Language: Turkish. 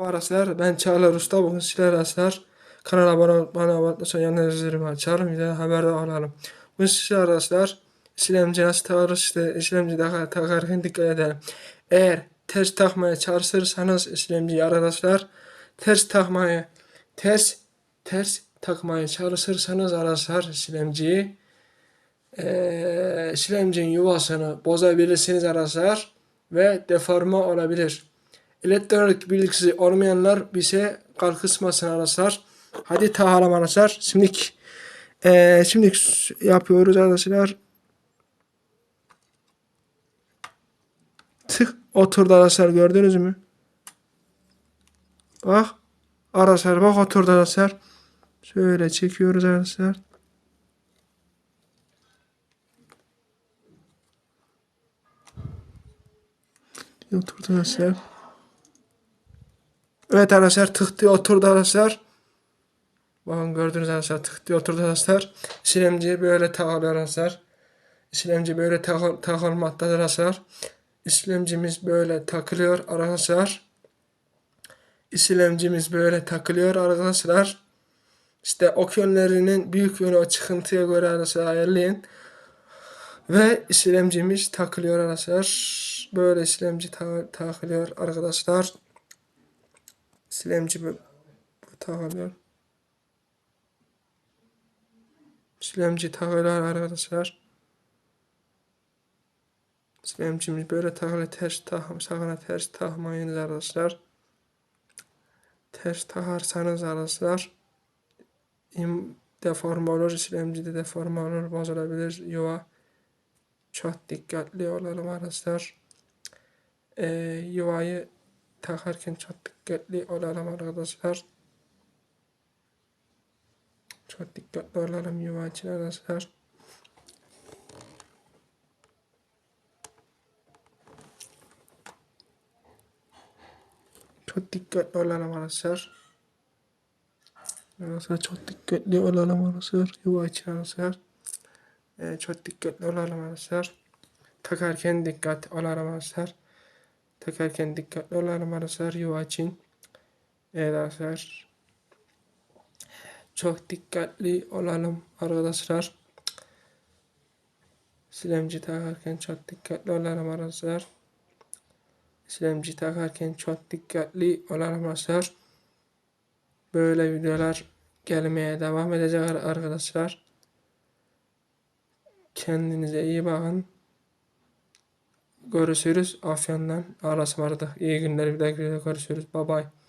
Arkadaşlar ben Çağlar Usta bugün sizler arkadaşlar kanala abone olup bana abone olursa yanına zilimi açarım bir de haberdar olalım. Bugün sizler arkadaşlar işlemci nasıl takılır işlemci takar, takarken dikkat edelim. Eğer ters takmaya çalışırsanız işlemciyi arkadaşlar ters takmaya ters ters takmaya çalışırsanız arkadaşlar işlemciyi eee işlemcinin yuvasını bozabilirsiniz arkadaşlar ve deforme olabilir. Elektronik bilgisi olmayanlar bize kalkısmasın arkadaşlar. Hadi tahalım arkadaşlar. Şimdi eee şimdi yapıyoruz arkadaşlar. Tık oturdu arkadaşlar gördünüz mü? Bak arkadaşlar bak oturdu arkadaşlar. Şöyle çekiyoruz arkadaşlar. Oturdu arkadaşlar. Evet arkadaşlar tık diye oturdu arkadaşlar. Bakın gördünüz arkadaşlar tık diye oturdu arkadaşlar. İşlemci böyle takılıyor arkadaşlar. İşlemci böyle takıl takılmaktadır arkadaşlar. İşlemcimiz böyle takılıyor arkadaşlar. İşlemcimiz böyle takılıyor arkadaşlar. İşte ok yönlerinin büyük yönü o çıkıntıya göre arkadaşlar ayarlayın. Ve işlemcimiz takılıyor arkadaşlar. Böyle işlemci ta takılıyor arkadaşlar. Bu takılıyor. İşlemci takılıyor arkadaşlar. İşlemcimiz böyle takılı ters takım sakına ters takmayınız arkadaşlar. Ters takarsanız arkadaşlar im deforme olur, işlemcide deforme olur, bozulabilir, yuva. Çok dikkatli olalım arkadaşlar. Ee, yuvayı takarken çok dikkatli olalım arkadaşlar. Çok dikkatli olalım yuva için arkadaşlar. Çok dikkatli olalım arkadaşlar. Arkadaşlar çok dikkatli olalım arkadaşlar. Yuva için arkadaşlar. Ee, çok dikkatli olalım arkadaşlar. Takarken dikkat olalım arkadaşlar. Takarken dikkatli olalım arkadaşlar yuva için. Evet arkadaşlar. Çok dikkatli olalım arkadaşlar. Silemci takarken çok dikkatli olalım arkadaşlar. Silemci takarken çok dikkatli olalım arkadaşlar. Böyle videolar gelmeye devam edecek arkadaşlar. Kendinize iyi bakın. Görüşürüz. Afyon'dan. Ismarladık. İyi günler. Bir dahaki videoda görüşürüz. Bye bye.